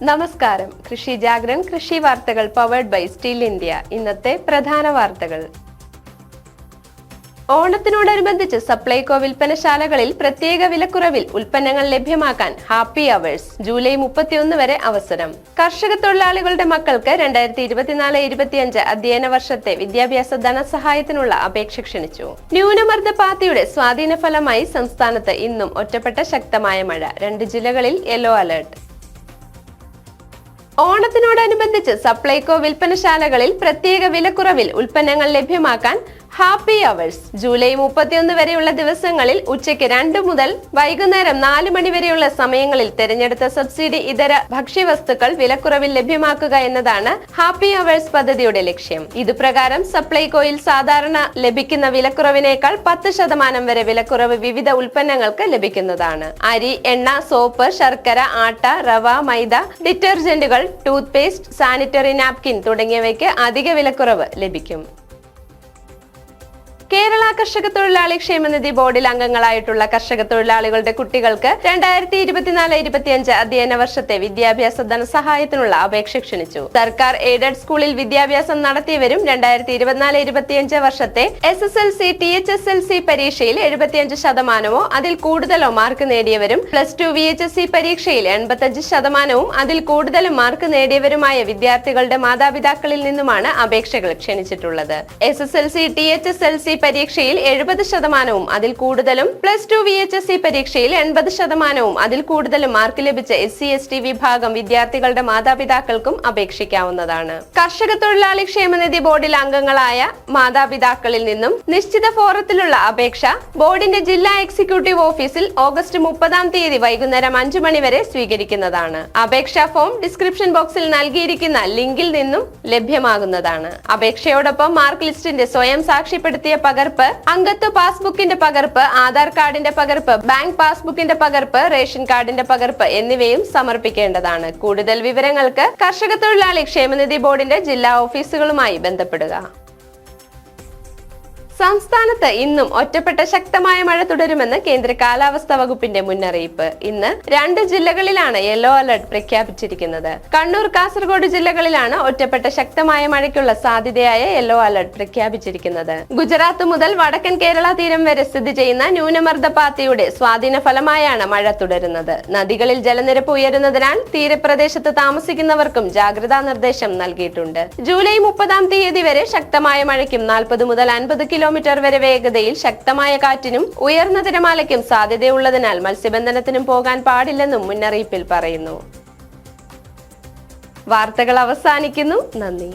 നമസ്കാരം. കൃഷി ജാഗ്രൻ കൃഷി വാർത്തകൾ പവേർഡ് ബൈ സ്റ്റീൽ ഇന്ത്യ ഇന്നത്തെ പ്രധാന വാർത്തകൾ. ഓണത്തിനോടനുബന്ധിച്ച് സപ്ലൈകോ വിൽപ്പനശാലകളിൽ പ്രത്യേക വിലക്കുറവിൽ ഉൽപ്പന്നങ്ങൾ ലഭ്യമാക്കാൻ ഹാപ്പി അവേഴ്സ് ജൂലൈ മുപ്പത്തിയൊന്ന് വരെ അവസരം. കർഷക തൊഴിലാളികളുടെ മക്കൾക്ക് രണ്ടായിരത്തി ഇരുപത്തിനാല് ഇരുപത്തിയഞ്ച് അധ്യയന വർഷത്തെ വിദ്യാഭ്യാസ ധനസഹായത്തിനുള്ള അപേക്ഷ ക്ഷണിച്ചു. ന്യൂനമർദ്ദ പാത്തിയുടെ സ്വാധീന ഫലമായി സംസ്ഥാനത്ത് ഇന്നും ഒറ്റപ്പെട്ട ശക്തമായ മഴ. രണ്ട് ജില്ലകളിൽ യെല്ലോ അലർട്ട് ഓണത്തിനോടനുബന്ധിച്ച് സപ്ലൈകോ വിൽപ്പനശാലകളിൽ പ്രത്യേക വിലക്കുറവിൽ ഉൽപ്പന്നങ്ങൾ ലഭ്യമാക്കാൻ ഹാപ്പി അവേഴ്സ് ജൂലൈ മുപ്പത്തിയൊന്ന് വരെയുള്ള ദിവസങ്ങളിൽ ഉച്ചയ്ക്ക് രണ്ട് മുതൽ വൈകുന്നേരം നാല് മണി വരെയുള്ള സമയങ്ങളിൽ തിരഞ്ഞെടുത്ത സബ്സിഡി ഇതര ഭക്ഷ്യവസ്തുക്കൾ വിലക്കുറവിൽ ലഭ്യമാക്കുക എന്നതാണ് ഹാപ്പി അവേഴ്സ് പദ്ധതിയുടെ ലക്ഷ്യം. ഇതുപ്രകാരം സപ്ലൈകോയിൽ സാധാരണ ലഭിക്കുന്ന വിലക്കുറവിനേക്കാൾ പത്ത് ശതമാനം വരെ വിലക്കുറവ് വിവിധ ഉൽപ്പന്നങ്ങൾക്ക് ലഭിക്കുന്നതാണ്. അരി എണ്ണ സോപ്പ് ശർക്കര ആട്ട റവ മൈദ ഡിറ്റർജന്റുകൾ ടൂത്ത് പേസ്റ്റ് സാനിറ്ററി നാപ്കിൻ തുടങ്ങിയവയ്ക്ക് അധിക വിലക്കുറവ് ലഭിക്കും. കേരള കർഷക തൊഴിലാളി ക്ഷേമനിധി ബോർഡിൽ അംഗങ്ങളായിട്ടുള്ള കർഷക തൊഴിലാളികളുടെ കുട്ടികൾക്ക് രണ്ടായിരത്തി ഇരുപത്തിനാല് ഇരുപത്തിയഞ്ച് അധ്യയന വർഷത്തെ വിദ്യാഭ്യാസ ധനസഹായത്തിനുള്ള അപേക്ഷ ക്ഷണിച്ചു. സർക്കാർ എയ്ഡഡ് സ്കൂളിൽ വിദ്യാഭ്യാസം നടത്തിയവരും രണ്ടായിരത്തി ഇരുപത്തിനാല് ഇരുപത്തിയഞ്ച് വർഷത്തെ S S L C T H S L C പരീക്ഷയിൽ എഴുപത്തിയഞ്ച് ശതമാനമോ അതിൽ കൂടുതലോ mark നേടിയവരും plus two V H S C പരീക്ഷയിൽ എൺപത്തഞ്ച് ശതമാനവും അതിൽ കൂടുതലും മാർക്ക് നേടിയവരുമായ വിദ്യാർത്ഥികളുടെ മാതാപിതാക്കളിൽ നിന്നുമാണ് അപേക്ഷകൾ ക്ഷണിച്ചിട്ടുള്ളത്. S S L C T H S L C പരീക്ഷയിൽ എഴുപത് ശതമാനവും അതിൽ കൂടുതലും plus two V H S C പരീക്ഷയിൽ എൺപത് ശതമാനവും അതിൽ കൂടുതലും മാർക്ക് ലഭിച്ച എസ് സി എസ് ടി വിഭാഗം വിദ്യാർത്ഥികളുടെ മാതാപിതാക്കൾക്കും അപേക്ഷിക്കാവുന്നതാണ്. കർഷക തൊഴിലാളി ക്ഷേമനിധി ബോർഡിൽ അംഗങ്ങളായ മാതാപിതാക്കളിൽ നിന്നും നിശ്ചിത ഫോറത്തിലുള്ള അപേക്ഷ ബോർഡിന്റെ ജില്ലാ എക്സിക്യൂട്ടീവ് ഓഫീസിൽ ഓഗസ്റ്റ് മുപ്പതാം തീയതി വൈകുന്നേരം അഞ്ചു മണിവരെ സ്വീകരിക്കുന്നതാണ്. അപേക്ഷാ ഫോം ഡിസ്ക്രിപ്ഷൻ ബോക്സിൽ നൽകിയിരിക്കുന്ന ലിങ്കിൽ നിന്നും ലഭ്യമാകുന്നതാണ്. അപേക്ഷയോടൊപ്പം മാർക്ക് ലിസ്റ്റിന്റെ സ്വയം സാക്ഷ്യപ്പെടുത്തിയ പകർപ്പ് അംഗത്വ പാസ്ബുക്കിന്റെ പകർപ്പ് ആധാർ കാർഡിന്റെ പകർപ്പ് ബാങ്ക് പാസ്ബുക്കിന്റെ പകർപ്പ് റേഷൻ കാർഡിന്റെ പകർപ്പ് എന്നിവയും സമർപ്പിക്കേണ്ടതാണ്. കൂടുതൽ വിവരങ്ങൾക്ക് കർഷക തൊഴിലാളി ക്ഷേമനിധി ബോർഡിന്റെ ജില്ലാ ഓഫീസുകളുമായി ബന്ധപ്പെടുക. സംസ്ഥാനത്ത് ഇന്നും ഒറ്റപ്പെട്ട ശക്തമായ മഴ തുടരുമെന്ന് കേന്ദ്ര കാലാവസ്ഥാ വകുപ്പിന്റെ മുന്നറിയിപ്പ്. ഇന്ന് രണ്ട് ജില്ലകളിലാണ് യെല്ലോ അലർട്ട് പ്രഖ്യാപിച്ചിരിക്കുന്നത്. കണ്ണൂർ കാസർഗോഡ് ജില്ലകളിലാണ് ഒറ്റപ്പെട്ട ശക്തമായ മഴയ്ക്കുള്ള സാധ്യതയായ യെല്ലോ അലർട്ട് പ്രഖ്യാപിച്ചിരിക്കുന്നത്. ഗുജറാത്ത് മുതൽ വടക്കൻ കേരള തീരം വരെ സ്ഥിതി ചെയ്യുന്ന ന്യൂനമർദ്ദ പാത്തിയുടെ സ്വാധീന ഫലമായാണ് മഴ തുടരുന്നത്. നദികളിൽ ജലനിരപ്പ് ഉയരുന്നതിനാൽ തീരപ്രദേശത്ത് താമസിക്കുന്നവർക്കും ജാഗ്രതാ നിർദ്ദേശം നൽകിയിട്ടുണ്ട്. ജൂലൈ മുപ്പതാം തീയതി വരെ ശക്തമായ മഴയ്ക്കും നാൽപ്പത് മുതൽ അൻപത് കിലോമീറ്റർ വരെ വേഗതയിൽ ശക്തമായ കാറ്റിനും ഉയർന്ന തിരമാലയ്ക്കും സാധ്യതയുള്ളതിനാൽ മത്സ്യബന്ധനത്തിനും പോകാൻ പാടില്ലെന്നും മുന്നറിയിപ്പിൽ പറയുന്നു. വാർത്തകൾ അവസാനിക്കുന്നു. നന്ദി.